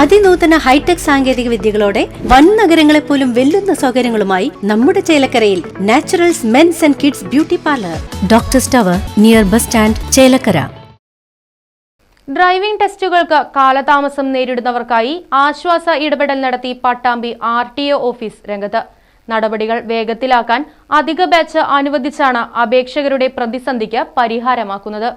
അതിനൂതന hi tech സാങ്കേതിക വിദ്യകളോടെ വൻ നഗരങ്ങളെ പോലും വെല്ലുന്ന സൗകര്യങ്ങളുമായി നമ്മുടെ ചേലക്കരയിൽ naturals men's and kids beauty parlour. Doctor tower near bus stand Chelakkara. Driving ടെസ്റ്റുകൾക്ക് കാലതാമസം നേരിടുന്നവർക്കായി ആശ്വാസ ഇടപെടൽ നടത്തി Pattambi R T O office രംഗത്ത്. നടപടികൾ വേഗത്തിലാക്കാൻ അധിക ബാച്ച് അനുവദിച്ചാണ് അപേക്ഷകരുടെ പ്രതിസന്ധിക്ക് പരിഹാരമാക്കുന്നത്.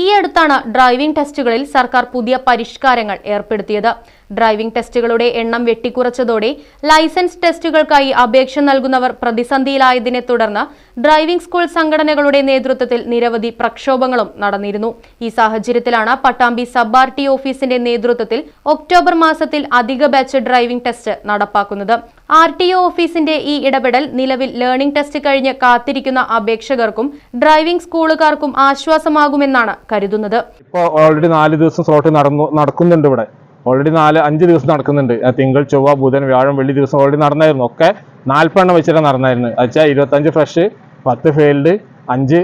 ഈ അടുത്താണ് ഡ്രൈവിംഗ് ടെസ്റ്റുകളിൽ സർക്കാർ പുതിയ പരിഷ്കാരങ്ങൾ ഏർപ്പെടുത്തിയത്. ഡ്രൈവിംഗ് ടെസ്റ്റുകളുടെ എണ്ണം വെട്ടിക്കുറച്ചതോടെ ലൈസൻസ് ടെസ്റ്റുകൾക്കായി അപേക്ഷ നൽകുന്നവർ പ്രതിസന്ധിയിലായതിനെ തുടർന്ന് ഡ്രൈവിംഗ് സ്കൂൾ സംഘടനകളുടെ നേതൃത്വത്തിൽ നിരവധി പ്രക്ഷോഭങ്ങളും നടന്നിരുന്നു. ഈ സാഹചര്യത്തിലാണ് പട്ടാമ്പി സബ് ആർ ടി ഓഫീസിന്റെ നേതൃത്വത്തിൽ ഒക്ടോബർ മാസത്തിൽ അധിക ബാച്ച് ഡ്രൈവിംഗ് ടെസ്റ്റ് നടപ്പാക്കുന്നത്. ആർ ടി ഒ ഓഫീസിന്റെ ഈ ഇടപെടൽ നിലവിൽ ലേണിംഗ് ടെസ്റ്റ് കഴിഞ്ഞ് കാത്തിരിക്കുന്ന അപേക്ഷകർക്കും ഡ്രൈവിംഗ് സ്കൂളുകാർക്കും ആശ്വാസമാകുമെന്നാണ് കരുതുന്നത്. ഇപ്പോൾ ഓൾറെഡി നാല് ദിവസം സ്ലോട്ട് നടന്നു നടക്കുന്നുണ്ട് ഇവിടെ. ഓൾറെഡി നാല് അഞ്ച് ദിവസം നടക്കുന്നുണ്ട്. തിങ്കൾ ചൊവ്വ ബുധൻ വ്യാഴം വെള്ളി ദിവസം ഓൾറെഡി നടന്നായിരുന്നു. ഒക്കെ നാൽപ്പെണ്ണം വെച്ചിട്ട് നടന്നായിരുന്നു. വെച്ചാൽ ഇരുപത്തഞ്ച് ഫ്രഷ് പത്ത് ഫെയിൽഡ് അഞ്ച്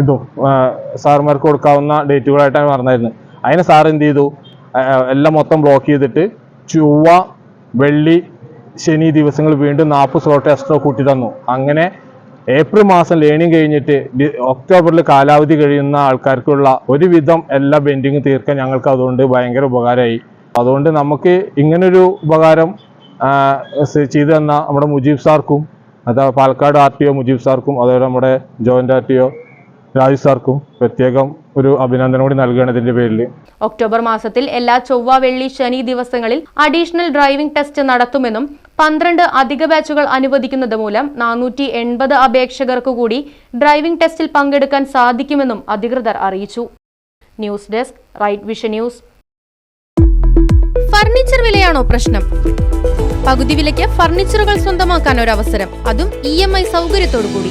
ഇതും സാറുമാർക്ക് കൊടുക്കാവുന്ന ഡേറ്റുകളായിട്ടാണ് നടന്നായിരുന്നത് അതിന് സാർ എന്ത് ചെയ്തു? എല്ലാം മൊത്തം ബ്ലോക്ക് ചെയ്തിട്ട് ചൊവ്വ വെള്ളി ശനി ദിവസങ്ങൾ വീണ്ടും നാൽപ്പത് സ്ലോട്ട് എക്സ്ട്രാ കൂട്ടി തന്നു. അങ്ങനെ ഏപ്രിൽ മാസം ലേണിംഗ് കഴിഞ്ഞിട്ട് ഒക്ടോബറിൽ കാലാവധി കഴിയുന്ന ആൾക്കാർക്കുള്ള ഒരുവിധം എല്ലാ ബെൻഡിങ് തീർക്കാൻ ഞങ്ങൾക്ക് അതുകൊണ്ട് ഭയങ്കര ഉപകാരമായി. അതുകൊണ്ട് നമുക്ക് ഇങ്ങനൊരു ഉപകാരം ചെയ്തു തന്ന നമ്മുടെ മുജീബ് സാർക്കും അതായത് Palakkad R T O Mujeeb സാർക്കും അതുപോലെ നമ്മുടെ joint R T O Raju സാർക്കും പ്രത്യേകം ഒരു അഭിനന്ദനം കൂടി നൽകുകയാണ് ഇതിന്റെ പേരിൽ ഒക്ടോബർ മാസത്തിൽ എല്ലാ ചൊവ്വ വെള്ളി ശനി ദിവസങ്ങളിൽ അഡീഷണൽ ഡ്രൈവിംഗ് ടെസ്റ്റ് നടത്തുമെന്നും പന്ത്രണ്ട് അധിക ബാച്ചുകൾ അനുവദിക്കുന്നത് മൂലം നാനൂറ്റി എൺപത് അപേക്ഷകർക്ക് കൂടി ഡ്രൈവിംഗ് ടെസ്റ്റിൽ പങ്കെടുക്കാൻ സാധിക്കുമെന്നും അധികൃതർ അറിയിച്ചു. News desk right vision news. Furniture വിലയാണോ പ്രശ്നം? പകുതി വിലയ്ക്ക് ഫർണിച്ചറുകൾ സ്വന്തമാക്കാൻ ഒരു അവസരം അതും ഇ എം ഐ സൗകര്യത്തോടു കൂടി